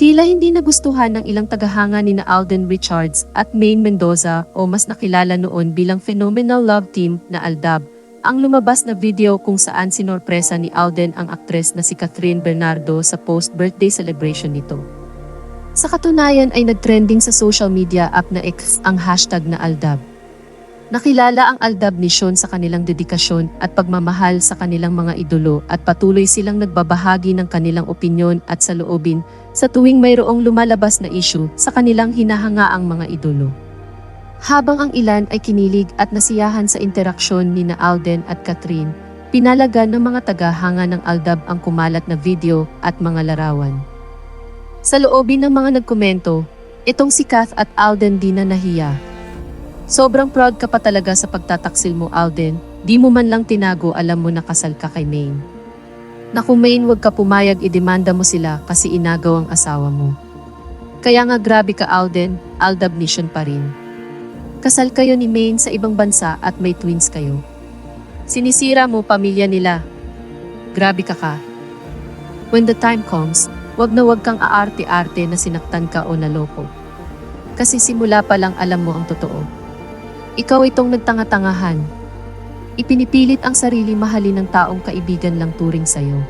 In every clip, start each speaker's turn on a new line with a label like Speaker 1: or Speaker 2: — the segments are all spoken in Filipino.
Speaker 1: Tila hindi nagustuhan ng ilang tagahanga ni na Alden Richards at Maine Mendoza o mas nakilala noon bilang phenomenal love team na Aldab, ang lumabas na video kung saan sinorpresa ni Alden ang aktres na si Catherine Bernardo sa post-birthday celebration nito. Sa katunayan ay nagtrending sa social media app na X ang hashtag na Aldab. Nakilala ang Aldab Sean sa kanilang dedikasyon at pagmamahal sa kanilang mga idolo at patuloy silang nagbabahagi ng kanilang opinyon at saloobin sa tuwing mayroong lumalabas na issue sa kanilang hinahangaang mga idolo. Habang ang ilan ay kinilig at nasiyahan sa interaksyon ni na Alden at Catherine, pinalagan ng mga tagahanga ng Aldab ang kumalat na video at mga larawan. Sa loobin ng mga nagkomento, itong si Kath at Alden di na nahiya. Sobrang proud ka pa talaga sa pagtataksil mo Alden, di mo man lang tinago alam mo na kasal ka kay Maine. Naku Maine wag ka pumayag idemanda mo sila kasi inagaw ang asawa mo. Kaya nga grabe ka Alden, Aldab Nation pa rin. Kasal kayo ni Maine sa ibang bansa at may twins kayo. Sinisira mo pamilya nila. Grabe ka ka. When the time comes, wag na wag kang aarte-arte na sinaktan ka o naloko. Kasi simula pa lang alam mo ang totoo. Ikaw itong nagtanga-tangahan. Ipinipilit ang sarili mahalin ng taong kaibigan lang turing sa'yo.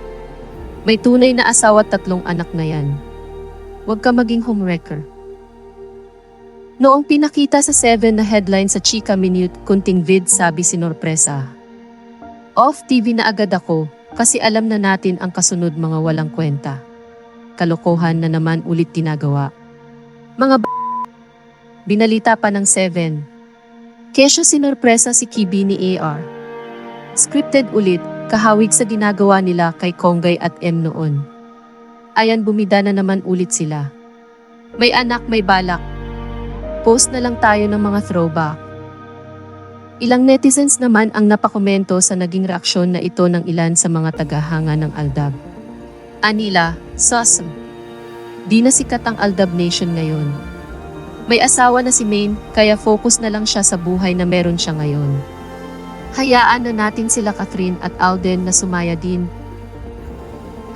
Speaker 1: May tunay na asawa at tatlong anak na yan. Huwag ka maging homewrecker. Noong pinakita sa 7 na headline sa Chika Minute kunting vid sabi sinorpresa. Off TV na agad ako kasi alam na natin ang kasunod mga walang kwenta. Kalokohan na naman ulit tinagawa. Mga b- Binalita pa ng 7. Kesyo sinorpresa si Kibi ni AR. Scripted ulit, kahawig sa ginagawa nila kay Konggay at M noon. Ayan bumida na naman ulit sila. May anak may balak. Post na lang tayo ng mga throwback. Ilang netizens naman ang napakomento sa naging reaksyon na ito ng ilan sa mga tagahanga ng Aldab. Anila, sus. Di na sikat ang Aldab Nation ngayon. May asawa na si Maine, kaya focus na lang siya sa buhay na meron siya ngayon. Hayaan na natin sila Catherine at Alden na sumaya din.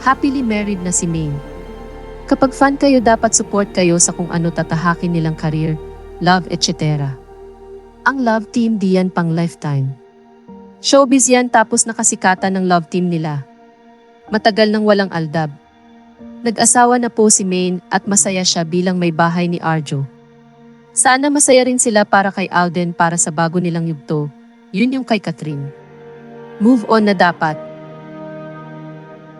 Speaker 1: Happily married na si Maine. Kapag fan kayo dapat support kayo sa kung ano tatahakin nilang career, love etc. Ang love team diyan pang lifetime. Showbiz yan tapos nakasikatan ng love team nila. Matagal nang walang aldab. Nag-asawa na po si Maine at masaya siya bilang may bahay ni Arjo. Sana masaya rin sila para kay Alden para sa bago nilang yugto. Yun yung kay Catherine. Move on na dapat.